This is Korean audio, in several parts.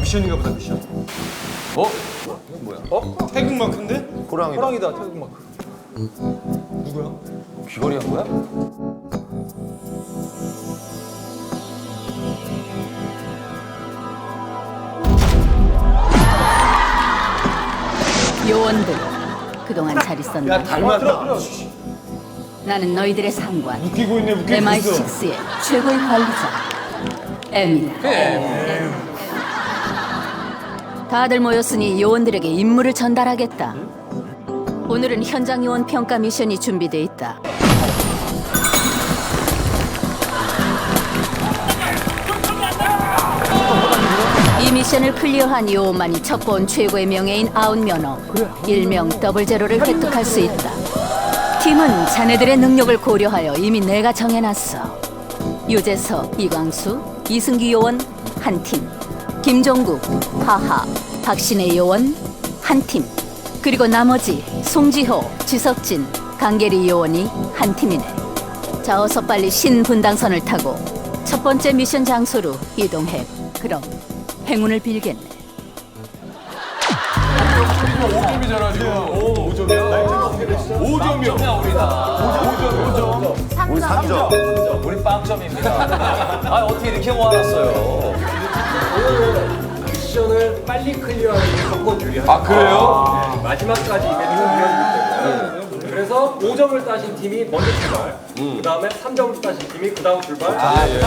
미션인가 보다 미션. 어? 이건 뭐야? 어? 태극 마크인데? 호랑이다. 호랑이다 태극 마크. 누구야? 귀걸이 한 거야? 요원들 그동안 잘 있었나? 닮았다. 나는 너희들의 상관 웃기고 있네 웃기고 있어. MI6의 최고의 관리자 M이다. 다들 모였으니 요원들에게 임무를 전달하겠다. 오늘은 현장 요원 평가 미션이 준비돼 있다. 이 미션을 클리어한 요원만이 첩보원 최고의 명예인 아웃 면허 일명 더블 제로를 획득할 수 있다. 팀은 자네들의 능력을 고려하여 이미 내가 정해놨어. 유재석, 이광수, 이승기 요원 한 팀, 김종국, 하하, 박신혜 요원 한 팀, 그리고 나머지 송지호, 지석진, 강계리 요원이 한 팀이네. 자, 어서 빨리 신분당선을 타고 첫 번째 미션 장소로 이동해. 그럼 행운을 빌겠네. 우리 3점. 우리 빵점입니다. 아 어떻게 이렇게 모아놨어요? 미션을 빨리 클리어하는 게 조건줄이야. 아 그래요? 네, 마지막까지 이벤트를 이어지기 때문에. 그래서 5점을 따신 팀이 먼저 출발. 그 다음에 3점을 따신 팀이 그 다음 출발. 아, 예.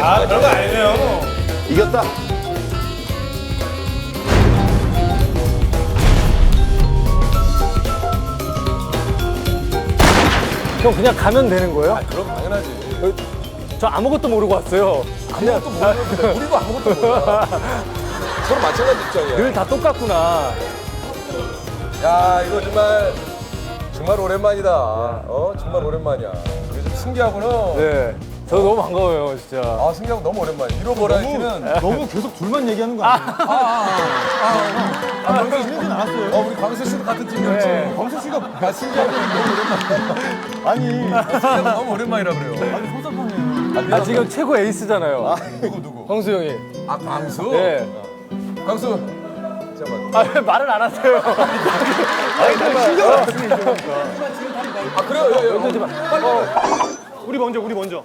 아 그런 거 아니네요. 이겼다. 형 그냥 가면 되는 거예요? 그럼 당연하지. 저 아무것도 모르고 왔어요. 아무것도 모르는데 우리도 아무것도 몰라. 서로 마찬가지 입장이야. 늘 다 똑같구나. 야 이거 정말 정말 오랜만이다. 어 정말 오랜만이야. 이게 좀 승기하고는. 네. 저 너무 반가워요, 진짜. 아 승기하고 너무 오랜만이야. 잃어버라이키는. 너무 계속 둘만 얘기하는 거 아니에요? 아 방금 얘기는 않았어요. 어 우리 광수 씨도 같은 팀이었지. 네. 광수 씨가 아 승기하고 너무 오랜만이야. 아니 승기하고 너무 오랜만이라 그래요. 아니 소섭하네요. 아, 지금 최고 에이스잖아요. 누구 누구? 형수 형이. 아 광수. 네. 광수. 잠깐만. 아, 왜 말을 안 하세요? 아니, 정말. 아 그래요? 예, 예. 우리 먼저 우리 먼저.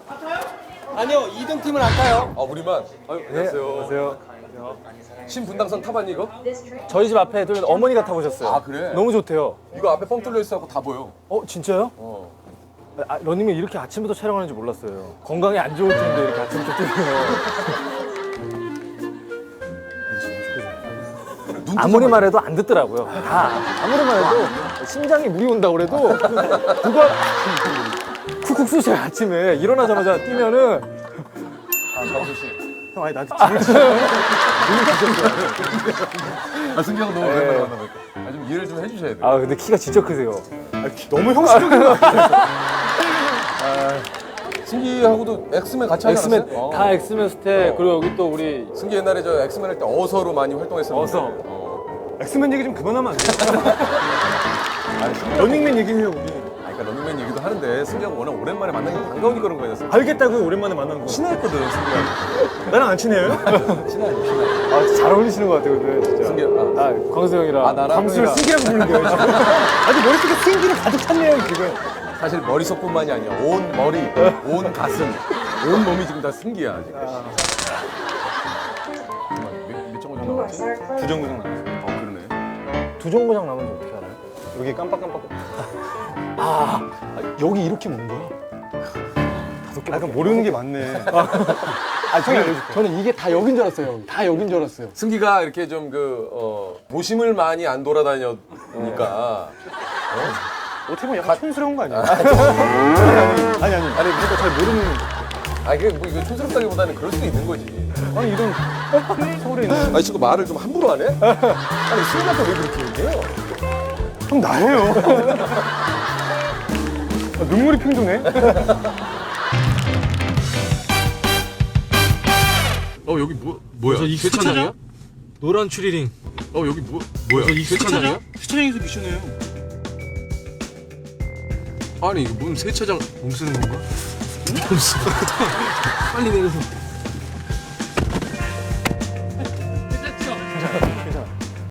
아니요, 2등 팀은 안 가요. 아 우리만. 아유, 네, 안녕하세요. 신분당선 타봤니 이거? 저희 집 앞에 뚫린 어머니가 타보셨어요. 아, 그래? 너무 좋대요. 이거 앞에 뻥 뚫려 있어갖고 다 보여. 어, 진짜요? 어. 아, 러닝맨 이렇게 아침부터 촬영하는 줄 몰랐어요. 건강에 안 좋을 텐데 이렇게 아침부터 뛰면. 아무리 말해도 안 듣더라고요. 다 아무리 말해도 심장이 물이 온다 그래도 누가 쿡쿡 쑤셔요 아침에 일어나자마자 뛰면은 광수 씨. 형 아니 나한테 짐을 치아 승기하고 너무 오랜만에 만나보니까. 아좀 이해를 좀 해주셔야 돼. 아 근데 키가 진짜 크세요. 너무 형식적인 거 같아요. 승기하고도 엑스맨 같이 하지 엑스맨 않았어요? 어. 다 엑스맨 스태 어. 그리고 여기 또 우리 승기 옛날에 저 엑스맨 할 때 어서로 많이 활동했었는데. 어서. 어. 엑스맨 얘기 좀 그만하면 안 돼요? 러닝맨 얘기해요 우리. 아, 그러니까 런닝맨 얘기도 하는데 승기하고 워낙 오랜만에 만나는 게 반가우니까 그런 거였어. 알겠다고요 오랜만에 만난 거. 친했거든 승기하고. 나랑 안 친해요? 친하지 친하지. 아, 잘 어울리시는 것 같아요 근데 진짜. 승기 아, 아 광수 형이랑 아, 나랑 광수를 형이랑 승기라고 부르는 거예요 지금. 아주 머릿속에 승기를 가득 찼네요 지금. 사실 머릿속뿐만이 아니야. 온 머리, 온 가슴, 온 몸이 지금 다 승기야 지금. 몇, 몇 정도 나왔지? 두 정도 나왔어요. 어 그러네. 두 정거장 남은지 어떻게 알아요? 여기 깜빡깜빡. 아, 여기 이렇게 먹는 거야? 다섯 개. 약간 모르는 게 많네. 아, 저는, 저는 이게 다 여긴 줄 알았어요. 다 여긴 줄 알았어요. 승기가 이렇게 좀 그 어, 도심을 많이 안 돌아다녔으니까 어 떻게 보면 약간 촌스러운 거 아니에요? 아니, 아니. 아니, 아니. 아니, 그러니까 잘 모르는. 아 이게 뭐 이거 촌스럽다기보다는 그럴 수도 있는 거지. 아니, 이런 서울에 있는. 아니 지금 말을 좀 함부로 하네? 아니 승기한테 왜 그렇게 얘기해요? 형, 나예요. 아, 눈물이 핑 도네. 어 여기 뭐 뭐야? 이 세차장이야? 노란 추리링. 어 여기 뭐 뭐야? 이 세차장? 세차장에서 미션해요. 아니 이거 무슨 세차장 몸 쓰는 건가? 빨리 내려서.